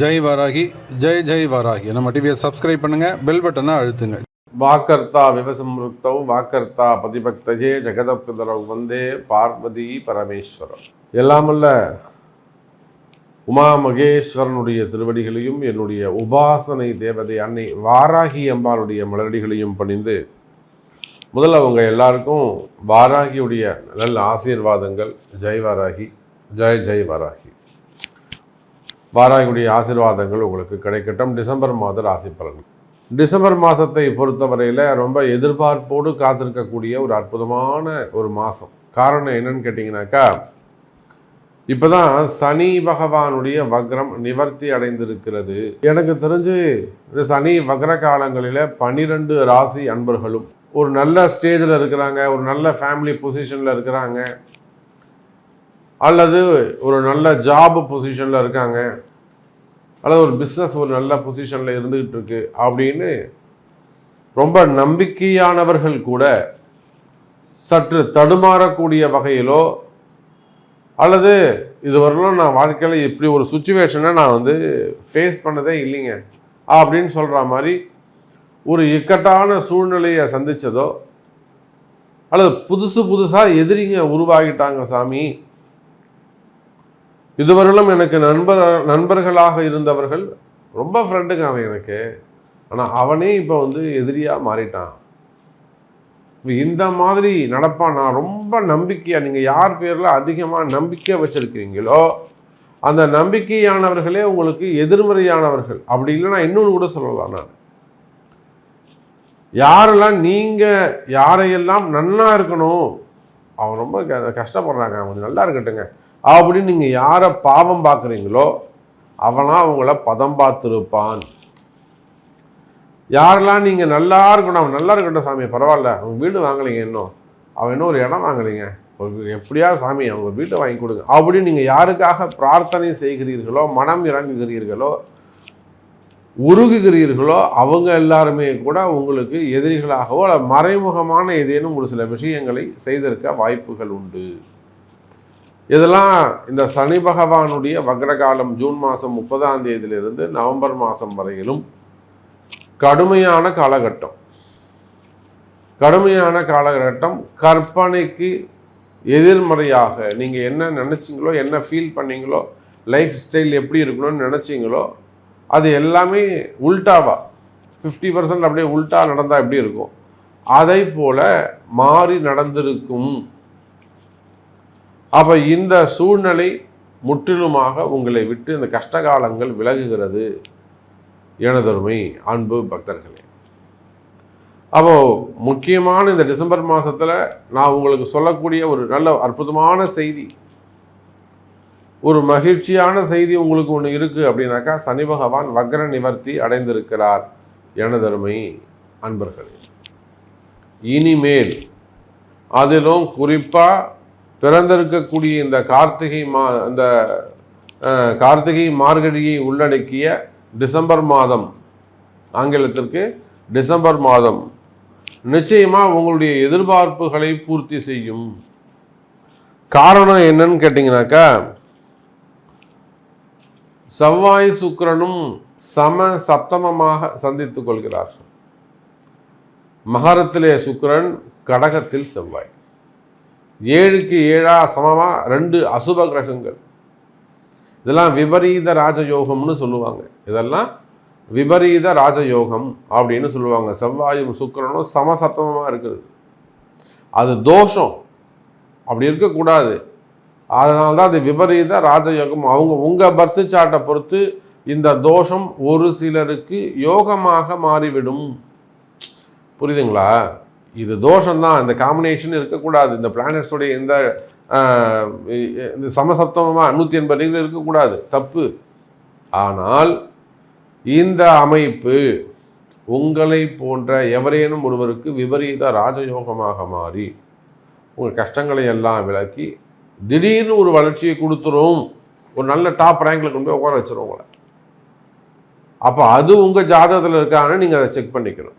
ஜெய் வாராகி ஜெய் ஜெய் வாராகி. நம்ம டிவியை சப்ஸ்கிரைப் பண்ணுங்க பெல் பட்டனை அழுத்துங்க. வாக்கர்த்தா விவசம்ருக்தௌ வாக்கர்த்தா பதிபக்தஜே ஜெகதப்பிதரவ் வந்தே பார்வதி பரமேஸ்வரம் எல்லாமல்ல உமா மகேஸ்வரனுடைய திருவடிகளையும் என்னுடைய உபாசனை தேவதை அன்னை வாராகி அம்பாளுடைய மலரடிகளையும் பணிந்து முதல்ல அவங்க எல்லாருக்கும் வாராகியுடைய நல்ல ஆசீர்வாதங்கள். ஜெய் வாராகி ஜெய் ஜெய் வாராகி. வாராகியுடைய ஆசீர்வாதங்கள் உங்களுக்கு கிடைக்கட்டும். டிசம்பர் மாத ராசி பலன். டிசம்பர் மாதத்தை பொறுத்தவரையில் ரொம்ப எதிர்பார்ப்போடு காத்திருக்கக்கூடிய ஒரு அற்புதமான ஒரு மாதம் காரணம் என்னன்னு கேட்டிங்கனாக்கா இப்போ தான் சனி பகவானுடைய வக்ரம் நிவர்த்தி அடைந்திருக்கிறது. எனக்கு தெரிஞ்சு இந்த சனி வக்ர காலங்களில் பன்னிரெண்டு ராசி அன்பர்களும் ஒரு நல்ல ஸ்டேஜில் இருக்கிறாங்க ஒரு நல்ல ஃபேமிலி பொசிஷனில் இருக்கிறாங்க. அல்லது ஒரு நல்ல ஜாப் பொசிஷனில் இருக்காங்க. அல்லது ஒரு பிஸ்னஸ் ஒரு நல்ல பொசிஷனில் இருந்துகிட்டு இருக்கு அப்படின்னு ரொம்ப நம்பிக்கையானவர்கள் கூட சற்று தடுமாறக்கூடிய வகையிலோ அல்லது இதுவரையிலும் நான் வாழ்க்கையில் இப்படி ஒரு சுச்சுவேஷனை நான் வந்து ஃபேஸ் பண்ணதே இல்லைங்க அப்படின்னு சொல்கிற மாதிரி ஒரு இக்கட்டான சூழ்நிலையை சந்தித்ததோ அல்லது புதுசு புதுசாக எதிரிங்க உருவாகிட்டாங்க சாமி இதுவரையிலும் எனக்கு நண்பர் நண்பர்களாக இருந்தவர்கள் ரொம்ப ஃப்ரெண்டுங்க அவன் எனக்கு. ஆனால் அவனே இப்போ வந்து எதிரியாக மாறிட்டான். இந்த மாதிரி நடப்பான் நான் ரொம்ப நம்பிக்கையாக நீங்கள் யார் பேரில் அதிகமாக நம்பிக்கை வச்சுருக்கிறீங்களோ அந்த நம்பிக்கையானவர்களே உங்களுக்கு எதிர்மறையானவர்கள். அப்படி இல்லைன்னா இன்னொன்று கூட சொல்லலாம் நான். யாரெல்லாம் நீங்கள் யாரையெல்லாம் நன்னா இருக்கணும் அவன் ரொம்ப க- கஷ்டப்படுறாங்க. அவங்க நல்லா இருக்கட்டுங்க அப்படின்னு நீங்கள் யாரை பாவம் பார்க்குறீங்களோ அவனா அவங்கள பதம் பார்த்துருப்பான். யாரெல்லாம் நீங்கள் நல்லா இருக்கணும் அவன் நல்லா இருக்கட்டும் சாமி பரவாயில்ல அவங்க வீடு வாங்கலைங்க இன்னும். அவன் இன்னும் ஒரு இடம் வாங்கலைங்க. ஒரு எப்படியா சாமி அவங்க ஒரு வீட்டை வாங்கி கொடுங்க. அப்படின்னு நீங்கள் யாருக்காக பிரார்த்தனை செய்கிறீர்களோ மனம் இறங்குகிறீர்களோ உருகுகிறீர்களோ அவங்க எல்லாருமே கூட உங்களுக்கு எதிரிகளாகவோ மறைமுகமான ஏதேனும் ஒரு சில விஷயங்களை செய்திருக்க வாய்ப்புகள் உண்டு. இதெல்லாம் இந்த சனி பகவானுடைய வக்ரகாலம் ஜூன் மாதம் முப்பதாம் தேதியிலிருந்து நவம்பர் மாதம் வரையிலும் கடுமையான காலகட்டம். கடுமையான காலகட்டம். கற்பனைக்கு எதிர்மறையாக நீங்கள் என்ன நினச்சிங்களோ என்ன ஃபீல் பண்ணீங்களோ லைஃப் ஸ்டைல் எப்படி இருக்கணும்னு நினச்சிங்களோ அது எல்லாமே உல்டாவா? ஃபிஃப்டி பர்சன்ட் அப்படியே உல்டா நடந்தால் எப்படி இருக்கும்? அதை போல மாறி நடந்திருக்கும். அப்போ இந்த சூழ்நிலை முற்றிலுமாக உங்களை விட்டு இந்த கஷ்டகாலங்கள் விலகுகிறது. எனதருமை அன்பு பக்தர்களே. அப்போ முக்கியமான இந்த டிசம்பர் மாதத்தில் நான் உங்களுக்கு சொல்லக்கூடிய ஒரு நல்ல அற்புதமான செய்தி. ஒரு மகிழ்ச்சியான செய்தி உங்களுக்கு ஒன்று இருக்குது அப்படின்னாக்கா சனி பகவான் வக்ர நிவர்த்தி அடைந்திருக்கிறார். எனதருமை அன்பர்களே. இனிமேல் அதிலும் குறிப்பாக பிறந்திருக்கக்கூடிய இந்த கார்த்திகை மா இந்த கார்த்திகை மார்கழியை உள்ளடக்கிய டிசம்பர் மாதம் ஆங்கிலத்திற்கு டிசம்பர் மாதம் நிச்சயமாக உங்களுடைய எதிர்பார்ப்புகளை பூர்த்தி செய்யும். காரணம் என்னன்னு கேட்டிங்கனாக்கா செவ்வாய் சுக்கிரனும் சம சப்தமமாக சந்தித்துக் கொள்கிறார். மகரத்திலே சுக்கிரன் கடகத்தில் செவ்வாய். ஏழுக்கு ஏழா சமமாக ரெண்டு அசுப கிரகங்கள். இதெல்லாம் விபரீத ராஜயோகம்னு சொல்லுவாங்க. இதெல்லாம் விபரீத ராஜயோகம் அப்படின்னு சொல்லுவாங்க. செவ்வாயும் சுக்கிரனும் சமசத்தமமாக இருக்குது அது தோஷம். அப்படி இருக்கக்கூடாது. அதனால தான் அது விபரீத ராஜயோகம். அவங்க உங்கள் பர்த் சார்ட்டை பொறுத்து இந்த தோஷம் ஒரு சிலருக்கு யோகமாக மாறிவிடும். புரியுதுங்களா? இது தோஷம்தான். இந்த காம்பினேஷன் இருக்கக்கூடாது. இந்த பிளானட்ஸோடைய இந்த இந்த சமசப்தமமாக நூற்றி எண்பது டிகிரி இருக்கக்கூடாது. தப்பு. ஆனால் இந்த அமைப்பு உங்களை போன்ற எவரேனும் ஒருவருக்கு விபரீத ராஜயோகமாக மாறி உங்கள் கஷ்டங்களை எல்லாம் விளக்கி திடீர்னு ஒரு வளர்ச்சியை கொடுத்துரும். ஒரு நல்ல டாப் ரேங்கில் கொண்டு போய் உட்கார வச்சிரும் உங்களை. அப்போ அது உங்கள் ஜாதகத்தில் இருக்கான்னு நீங்கள் அதை செக் பண்ணிக்கணும்.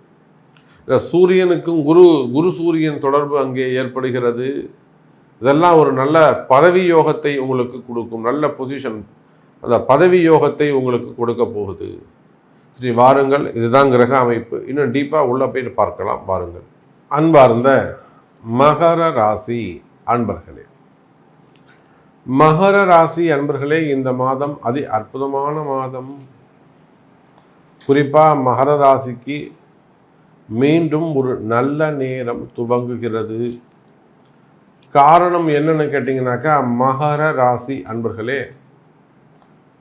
சூரியனுக்கும் குரு குரு சூரியன் தொடர்பு அங்கே ஏற்படுகிறது. இதெல்லாம் ஒரு நல்ல பதவி யோகத்தை உங்களுக்கு கொடுக்கும் நல்ல பொசிஷன் அந்த பதவி யோகத்தை உங்களுக்கு கொடுக்க போகுது. சரி வாருங்கள் இதுதான் கிரக அமைப்பு. இன்னும் டீப்பாக உள்ளே போயிட்டு பார்க்கலாம் வாருங்கள். அன்பார்ந்த மகர ராசி அன்பர்களே மகர ராசி அன்பர்களே இந்த மாதம் அதி அற்புதமான மாதம். குறிப்பாக மகர ராசிக்கு மீண்டும் ஒரு நல்ல நேரம் துவங்குகிறது. காரணம் என்னன்னு கேட்டிங்கனாக்கா மகர ராசி அன்பர்களே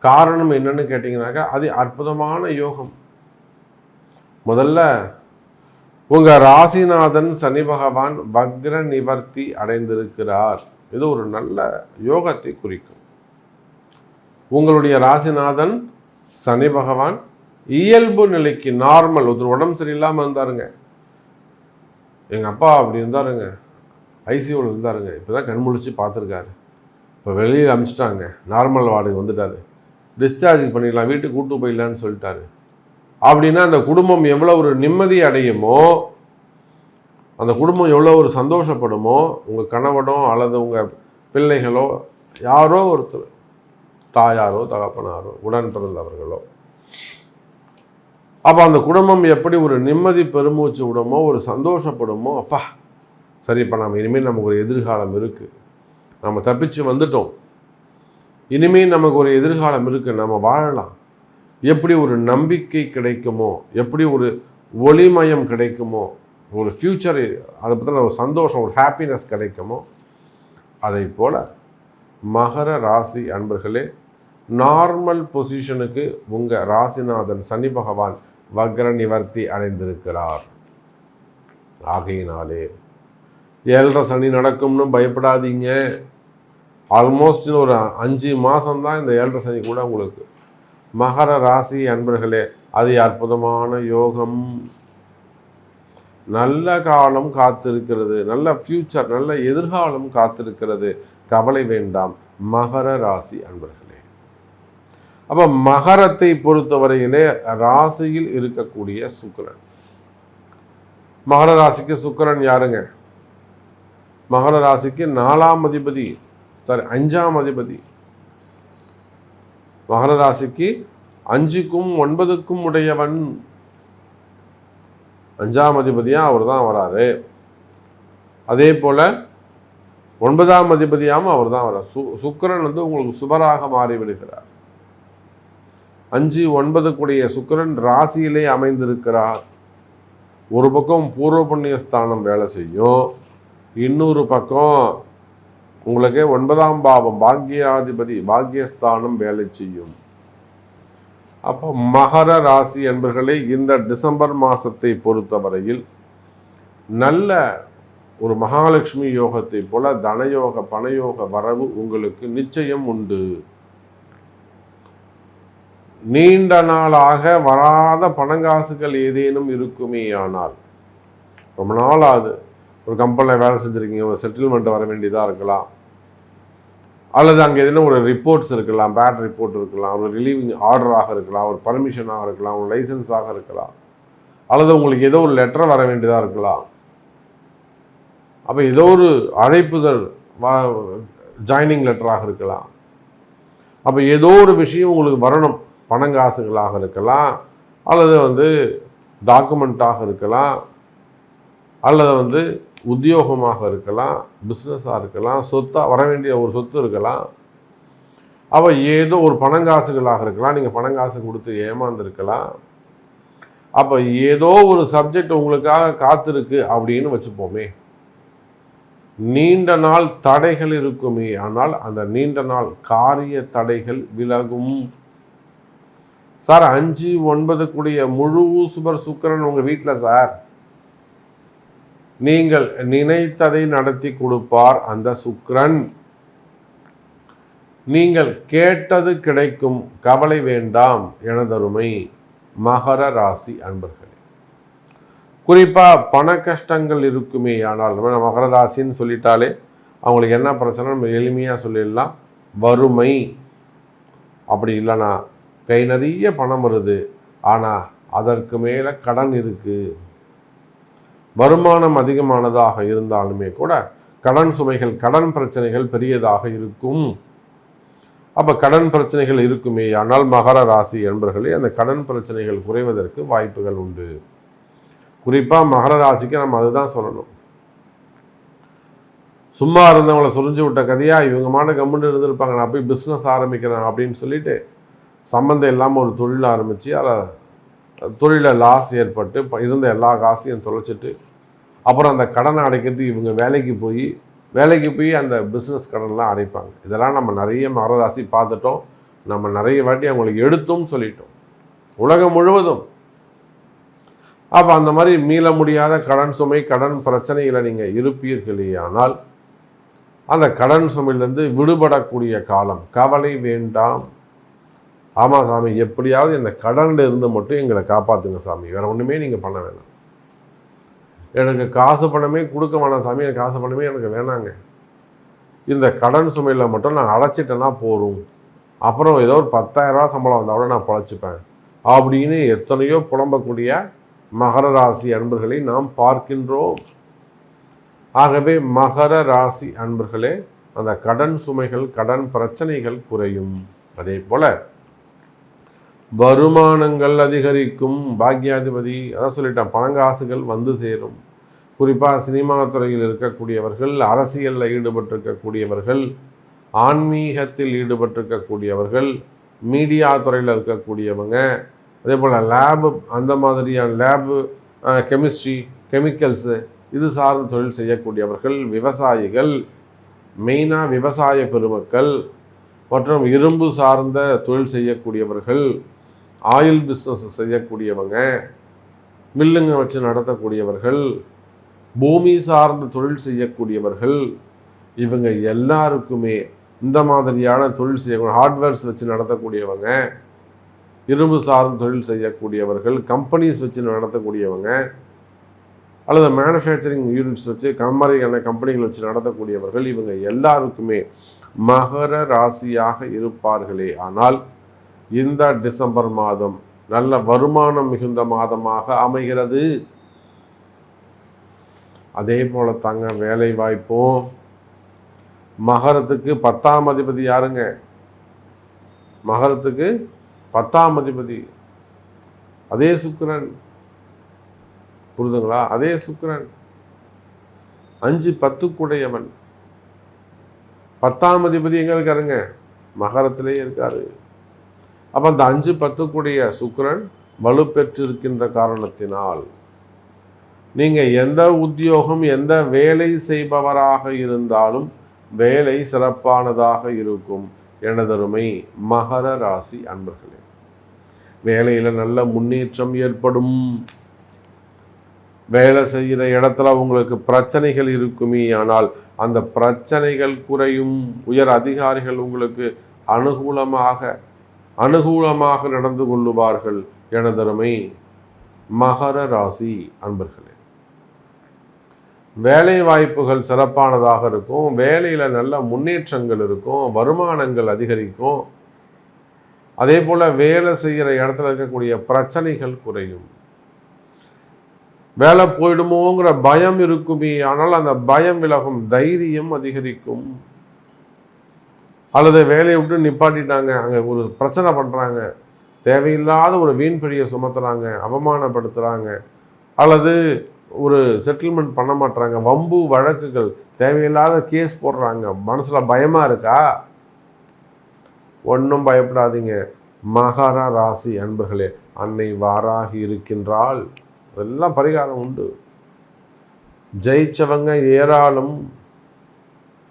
காரணம் என்னன்னு கேட்டிங்கனாக்கா அது அற்புதமான யோகம். முதல்ல உங்கள் ராசிநாதன் சனி பகவான் வக்ர நிவர்த்தி அடைந்திருக்கிறார். இது ஒரு நல்ல யோகத்தை குறிக்கும். உங்களுடைய ராசிநாதன் சனி பகவான் இயல்பு நிலைக்கு நார்மல் ஒருத்தர் உடம்பு சரியில்லாமல் இருந்தாருங்க. எங்கள் அப்பா அப்படி இருந்தாருங்க. ஐசியூவில் இருந்தாருங்க. இப்போ தான் கண் முழிச்சு பார்த்துருக்காரு. இப்போ வெளியில் அமிச்சிட்டாங்க. நார்மல் வார்டுக்கு வந்துட்டார். டிஸ்சார்ஜ் பண்ணிடலாம். வீட்டுக்கு கூட்டு போயிடலான்னு சொல்லிட்டாரு. அப்படின்னா அந்த குடும்பம் எவ்வளோ ஒரு நிம்மதி அடையுமோ அந்த குடும்பம் எவ்வளோ ஒரு சந்தோஷப்படுமோ உங்கள் கணவனோ அல்லது உங்கள் பிள்ளைகளோ யாரோ ஒருத்தர் தாயாரோ தகப்பனாரோ உடன் பிறந்தவர்களோ அப்போ அந்த குடும்பம் எப்படி ஒரு நிம்மதி பெருமூச்சு விடுமோ ஒரு சந்தோஷப்படுமோ அப்பா சரி இப்போ நம்ம இனிமேல் நமக்கு ஒரு எதிர்காலம் இருக்குது நம்ம தப்பிச்சு வந்துட்டோம். இனிமேல் நமக்கு ஒரு எதிர்காலம் இருக்குது நம்ம வாழலாம். எப்படி ஒரு நம்பிக்கை கிடைக்குமோ எப்படி ஒரு ஒளிமயம் கிடைக்குமோ ஒரு ஃப்யூச்சர் அதை பற்றின ஒரு சந்தோஷம் ஒரு ஹாப்பினஸ் கிடைக்குமோ அதை போல் மகர ராசி அன்பர்களே நார்மல் பொசிஷனுக்கு உங்கள் ராசிநாதன் சனி பகவான் வக்ர நிவர்த்தி அடைந்திருக்கிறார். ஆகையினாலே ஏழரை சனி நடக்கும்னு பயப்படாதீங்க. ஆல்மோஸ்ட் ஒரு அஞ்சு மாதம்தான் இந்த ஏழரை சனி கூட உங்களுக்கு. மகர ராசி அன்பர்களே அது அற்புதமான யோகம். நல்ல காலம் காத்திருக்கிறது நல்ல ஃப்யூச்சர் நல்ல எதிர்காலம் காத்திருக்கிறது. கவலை வேண்டாம் மகர ராசி அன்பர்கள். அப்போ மகரத்தை பொறுத்தவரையிலே ராசியில் இருக்கக்கூடிய சுக்கரன். மகர ராசிக்கு சுக்கிரன் யாருங்க? மகர ராசிக்கு நாலாம் அதிபதி சாரி அஞ்சாம் அதிபதி. மகர ராசிக்கு அஞ்சுக்கும் ஒன்பதுக்கும் உடையவன் அஞ்சாம் அதிபதியாக அவர் தான் வராரு. அதே போல் ஒன்பதாம் அதிபதியாகவும் அவர் தான் வர்றார் சு சுக்கரன் வந்து உங்களுக்கு சுபராக மாறி விடுகிறார் அஞ்சு ஒன்பதுக்குடைய சுக்கரன் ராசியிலே அமைந்திருக்கிறார். ஒரு பக்கம் பூர்வ புண்ணிய ஸ்தானம் வேலை செய்யும். இன்னொரு பக்கம் உங்களுக்கு ஒன்பதாம் பாவம் பாக்யாதிபதி பாக்யஸ்தானம் வேலை செய்யும். அப்போ மகர ராசி என்பர்களே இந்த டிசம்பர் மாதத்தை பொறுத்தவரையில் நல்ல ஒரு மகாலட்சுமி யோகத்தை போல தனயோக பணயோக வரவு உங்களுக்கு நிச்சயம் உண்டு. நீண்ட நாளாக வராத பணங்காசுகள் ஏதேனும் இருக்குமே ஆனால் ரொம்ப நாள் ஆகுது ஒரு கம்பெனியில் வேலை செஞ்சுருக்கீங்க ஒரு செட்டில்மெண்ட் வர வேண்டியதாக இருக்கலாம். அல்லது அங்கே எதுனா ஒரு ரிப்போர்ட்ஸ் இருக்கலாம் பேட் ரிப்போர்ட் இருக்கலாம் ஒரு ரிலீவிங் ஆர்டராக இருக்கலாம் ஒரு பர்மிஷனாக இருக்கலாம் ஒரு லைசன்ஸாக இருக்கலாம். அல்லது உங்களுக்கு ஏதோ ஒரு லெட்டர் வர வேண்டியதாக இருக்கலாம். அப்போ ஏதோ ஒரு அழைப்புதல் ஜாயினிங் லெட்டராக இருக்கலாம். அப்போ ஏதோ ஒரு விஷயம் உங்களுக்கு வரணும். பணங்காசுகளாக இருக்கலாம் அல்லது வந்து டாக்குமெண்ட்டாக இருக்கலாம் அல்லது வந்து உத்தியோகமாக இருக்கலாம் பிஸ்னஸாக இருக்கலாம் சொத்தாக வர வேண்டிய ஒரு சொத்து இருக்கலாம். அவள் ஏதோ ஒரு பணங்காசுகளாக இருக்கலாம் நீங்கள் பணங்காசு கொடுத்து ஏமாந்துருக்கலாம். அப்போ ஏதோ ஒரு சப்ஜெக்ட் உங்களுக்காக காத்திருக்கு அப்படின்னு வச்சுப்போமே. நீண்ட நாள் தடைகள் இருக்குமே ஆனால் அந்த நீண்ட நாள் காரிய தடைகள் விலகும். சார் அஞ்சு ஒன்பது கூடிய முழு சுபர் சுக்கரன் உங்கள் வீட்டில் சார். நீங்கள் நினைத்ததை நடத்தி கொடுப்பார் அந்த சுக்கரன். நீங்கள் கேட்டது கிடைக்கும் கவலை வேண்டாம் எனதருமை மகர ராசி அன்பர்களே. குறிப்பாக பண கஷ்டங்கள் இருக்குமே ஆனால் நம்ம மகர ராசின்னு சொல்லிட்டாலே அவங்களுக்கு என்ன பிரச்சனை நம்ம எளிமையாக சொல்லிடலாம். வறுமை. அப்படி இல்லைன்னா கை நிறைய பணம் வருது. ஆனால் அதற்கு மேலே கடன் இருக்குது வருமானம் அதிகமானதாக இருந்தாலுமே கூட கடன் சுமைகள் கடன் பிரச்சனைகள் பெரியதாக இருக்கும். அப்போ கடன் பிரச்சனைகள் இருக்குமே ஆனால் மகர ராசி என்பர்களே அந்த கடன் பிரச்சனைகள் குறைவதற்கு வாய்ப்புகள் உண்டு. குறிப்பாக மகர ராசிக்கு நம்ம அதுதான் சொல்லணும். சும்மா இருந்தவங்களை சுரிஞ்சு விட்ட கதையாக இவங்க மாட்ட கம்முன்னு இருந்திருப்பாங்க. நான் போய் பிஸ்னஸ் ஆரம்பிக்கிறேன் அப்படின்னு சொல்லிட்டு சம்மந்தம் இல்லாமல் ஒரு தொழில் ஆரம்பித்து அதை தொழிலில் லாஸ் ஏற்பட்டு இருந்த எல்லா காசையும் தொலைச்சிட்டு அப்புறம் அந்த கடனை அடைக்கிறதுக்கு இவங்க வேலைக்கு போய் வேலைக்கு போய் அந்த பிஸ்னஸ் கடன்லாம் அடைப்பாங்க. இதெல்லாம் நம்ம நிறைய மகராசி பார்த்துட்டோம். நம்ம நிறைய வாட்டி அவங்களுக்கு எடுத்தும் சொல்லிட்டோம். உலகம் முழுவதும். அப்போ அந்த மாதிரி மீள முடியாத கடன் சுமை கடன் பிரச்சனைகளை நீங்கள் இருப்பீர்களே ஆனால் அந்த கடன் சுமையிலேருந்து விடுபடக்கூடிய காலம் கவலை வேண்டாம். ஆமாம் சாமி எப்படியாவது இந்த கடனில் இருந்து மட்டும் எங்களை காப்பாற்றுங்க சாமி. வேறு ஒன்றுமே நீங்கள் பண்ண வேணாம். எனக்கு காசு பணமே கொடுக்க வேணாம் சாமி. எனக்கு காசு பணமே எனக்கு வேணாங்க. இந்த கடன் சுமையில் மட்டும் நான் அடைச்சிட்டேன்னா போதும். அப்புறம் ஏதோ ஒரு பத்தாயிரரூவா சம்பளம் வந்தால் கூட நான் பழச்சிப்பேன். அப்படின்னு எத்தனையோ புலம்பக்கூடிய மகர ராசி அன்பர்களை நாம் பார்க்கின்றோம். ஆகவே மகர ராசி அன்பர்களே அந்த கடன் சுமைகள் கடன் பிரச்சனைகள் குறையும். அதே போல் வருமானங்கள் அதிகரிக்கும். பாக்யாதிபதி அதான் சொல்லிட்டேன் பணங்காசுகள் வந்து சேரும். குறிப்பாக சினிமா துறையில் இருக்கக்கூடியவர்கள் அரசியலில் ஈடுபட்டிருக்கக்கூடியவர்கள் ஆன்மீகத்தில் ஈடுபட்டிருக்கக்கூடியவர்கள் மீடியா துறையில் இருக்கக்கூடியவங்க அதே போல் லேபு அந்த மாதிரியான லேபு கெமிஸ்ட்ரி கெமிக்கல்ஸு இது சார்ந்த தொழில் செய்யக்கூடியவர்கள் விவசாயிகள் மெயினாக விவசாய பெருமக்கள் மற்றும் இரும்பு சார்ந்த தொழில் செய்யக்கூடியவர்கள் ஆயில் பிஸ்னஸ் செய்யக்கூடியவங்க மில்லுங்க வச்சு நடத்தக்கூடியவர்கள் பூமி சார்ந்த தொழில் செய்யக்கூடியவர்கள் இவங்க எல்லாருக்குமே இந்த மாதிரியான தொழில் செய்யக்கூடிய ஹார்ட்வேர்ஸ் வச்சு நடத்தக்கூடியவங்க இரும்பு சார்ந்த தொழில் செய்யக்கூடியவர்கள் கம்பெனிஸ் வச்சு நடத்தக்கூடியவங்க அல்லது மேனுஃபேக்சரிங் யூனிட்ஸ் வச்சு கம்மறையான கம்பெனிகள் வச்சு நடத்தக்கூடியவர்கள் இவங்க எல்லாருக்குமே மகர ராசியாக இருப்பார்களே. ஆனால் இந்த டிசம்பர் மாதம் நல்ல வருமானம் மிகுந்த மாதமாக அமைகிறது. அதே போல தாங்க வேலை வாய்ப்பும். மகரத்துக்கு பத்தாம் அதிபதி யாருங்க? மகரத்துக்கு பத்தாம் அதிபதி. அதே சுக்கரன். புரிதுங்களா? அதே சுக்கரன். அஞ்சு பத்துக்குடையவன். பத்தாம் அதிபதி எங்க இருக்காருங்க? மகரத்திலே இருக்காரு. அப்போ அந்த அஞ்சு பத்துக்குடைய சுக்கரன் வலுப்பெற்றிருக்கின்ற காரணத்தினால் நீங்கள் எந்த உத்தியோகம் எந்த வேலை செய்பவராக இருந்தாலும் வேலை சிறப்பானதாக இருக்கும் எனதருமை மகர ராசி அன்பர்களே. வேலையில் நல்ல முன்னேற்றம் ஏற்படும். வேலை செய்கிற இடத்துல உங்களுக்கு பிரச்சனைகள் இருக்குமே ஆனால் அந்த பிரச்சனைகள் குறையும். உயர் அதிகாரிகள் உங்களுக்கு அனுகூலமாக அனுகூலமாக நடந்து கொள்ளுவார்கள் எனதருமை மகர ராசி அன்பர்களே. வேலை வாய்ப்புகள் சிறப்பானதாக இருக்கும் வேலையில் நல்ல முன்னேற்றங்கள் இருக்கும் வருமானங்கள் அதிகரிக்கும். அதே போல் வேலை செய்கிற இடத்துல இருக்கக்கூடிய பிரச்சனைகள் குறையும். வேலை போயிடுமோங்கிற பயம் இருக்குமே ஆனால் அந்த பயம் விலகும் தைரியம் அதிகரிக்கும். அல்லது வேலையை விட்டு நிப்பாட்டிட்டாங்க. அங்கே ஒரு பிரச்சனை பண்ணுறாங்க தேவையில்லாத ஒரு வீண் பிடியை சுமத்துறாங்க அவமானப்படுத்துகிறாங்க அல்லது ஒரு செட்டில்மெண்ட் பண்ண மாட்டுறாங்க வம்பு வழக்குகள் தேவையில்லாத கேஸ் போடுறாங்க. மனசில் பயமாக இருக்கா? ஒன்றும் பயப்படாதீங்க. மகர ராசி அன்பர்களே அன்னை வாராகி இருக்கின்றால் அதெல்லாம் பரிகாரம் உண்டு. ஜெயிச்சவங்க ஏராளம்.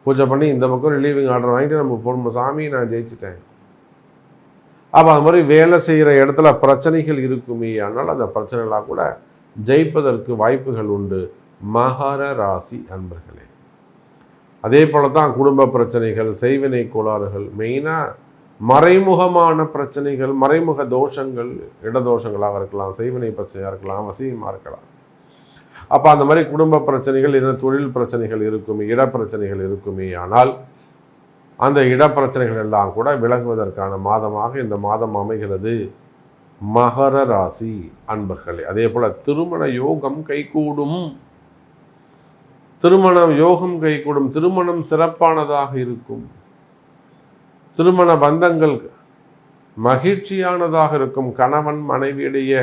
பூஜை பண்ணி இந்த பக்கம் ரிலீவிங் ஆர்டர் வாங்கிட்டு நம்ம ஃபோன் பண்ண சாமி நான் ஜெயிச்சிட்டேன். அப்போ அது மாதிரி வேலை செய்கிற இடத்துல பிரச்சனைகள் இருக்குமே ஆனால் அந்த பிரச்சனைகளாக கூட ஜெயிப்பதற்கு வாய்ப்புகள் உண்டு. மகர ராசி அன்பர்களே அதே போல தான் குடும்ப பிரச்சனைகள் செய்வினை கோளாறுகள் மெயினாக மறைமுகமான பிரச்சனைகள் மறைமுக தோஷங்கள் இடதோஷங்களாக இருக்கலாம் செய்வினை பிரச்சனையாக இருக்கலாம் வசியமாக இருக்கலாம். அப்போ அந்த மாதிரி குடும்ப பிரச்சனைகள் இல்லை தொழில் பிரச்சனைகள் இருக்குமே இட பிரச்சனைகள் இருக்குமே ஆனால் அந்த இடப்பிரச்சனைகள் எல்லாம் கூட விலகுவதற்கான மாதமாக இந்த மாதம் அமைகிறது மகர ராசி அன்பர்களே. அதே போல் திருமண யோகம் கைகூடும். திருமணம் யோகம் கைகூடும். திருமணம் சிறப்பானதாக இருக்கும். திருமண பந்தங்கள் மகிழ்ச்சியானதாக இருக்கும். கணவன் மனைவியிடையே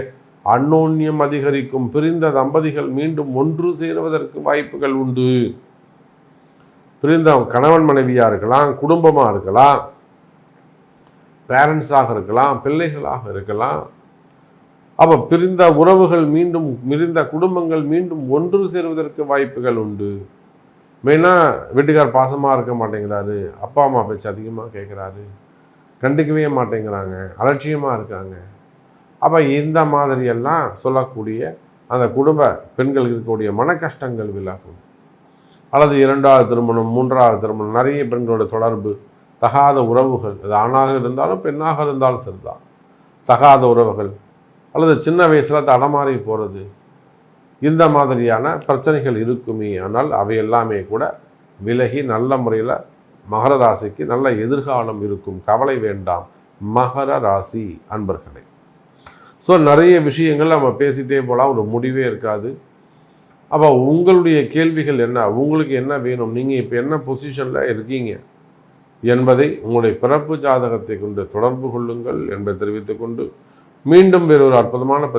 அன்னோன்யம் அதிகரிக்கும். பிரிந்த தம்பதிகள் மீண்டும் ஒன்று சேருவதற்கு வாய்ப்புகள் உண்டு. பிரிந்த கணவன் மனைவியாக இருக்கலாம் குடும்பமாக இருக்கலாம் பேரண்ட்ஸாக இருக்கலாம் பிள்ளைகளாக இருக்கலாம். அப்போ பிரிந்த உறவுகள் மீண்டும் மிரிந்த குடும்பங்கள் மீண்டும் ஒன்று சேருவதற்கு வாய்ப்புகள் உண்டு. மெயினாக வீட்டுக்கார் பாசமாக இருக்க மாட்டேங்கிறாரு. அப்பா அம்மா பேச்சு அதிகமாக கேட்குறாரு கண்டுக்கவே மாட்டேங்கிறாங்க. அலட்சியமாக இருக்காங்க. அப்போ இந்த மாதிரியெல்லாம் சொல்லக்கூடிய அந்த குடும்ப பெண்கள் இருக்கக்கூடிய மன கஷ்டங்கள் விலகும். அல்லது இரண்டாவது திருமணம் மூன்றாவது திருமணம் நிறைய பெண்களோட தொடர்பு தகாத உறவுகள் அது ஆணாக இருந்தாலும் பெண்ணாக இருந்தாலும் சரிதான். தகாத உறவுகள் அல்லது சின்ன வயசில் தடமாறி போகிறது இந்த மாதிரியான பிரச்சனைகள் இருக்குமே ஆனால் அவை எல்லாமே கூட விலகி நல்ல முறையில் மகர ராசிக்கு நல்ல எதிர்காலம் இருக்கும். கவலை வேண்டாம். மகர ராசி அன்பர்களே. ஸோ நிறைய விஷயங்கள் நம்ம பேசிகிட்டே போகலாம் ஒரு முடிவே இருக்காது. அப்போ உங்களுடைய கேள்விகள் என்ன? உங்களுக்கு என்ன வேணும்? நீங்கள் இப்போ என்ன பொசிஷனில் இருக்கீங்க? என்பதை உங்களுடைய பிறப்பு ஜாதகத்தை கொண்டு தொடர்பு கொள்ளுங்கள் என்பதை தெரிவித்துக்கொண்டு மீண்டும் வேறொரு அற்புதமான பதிவு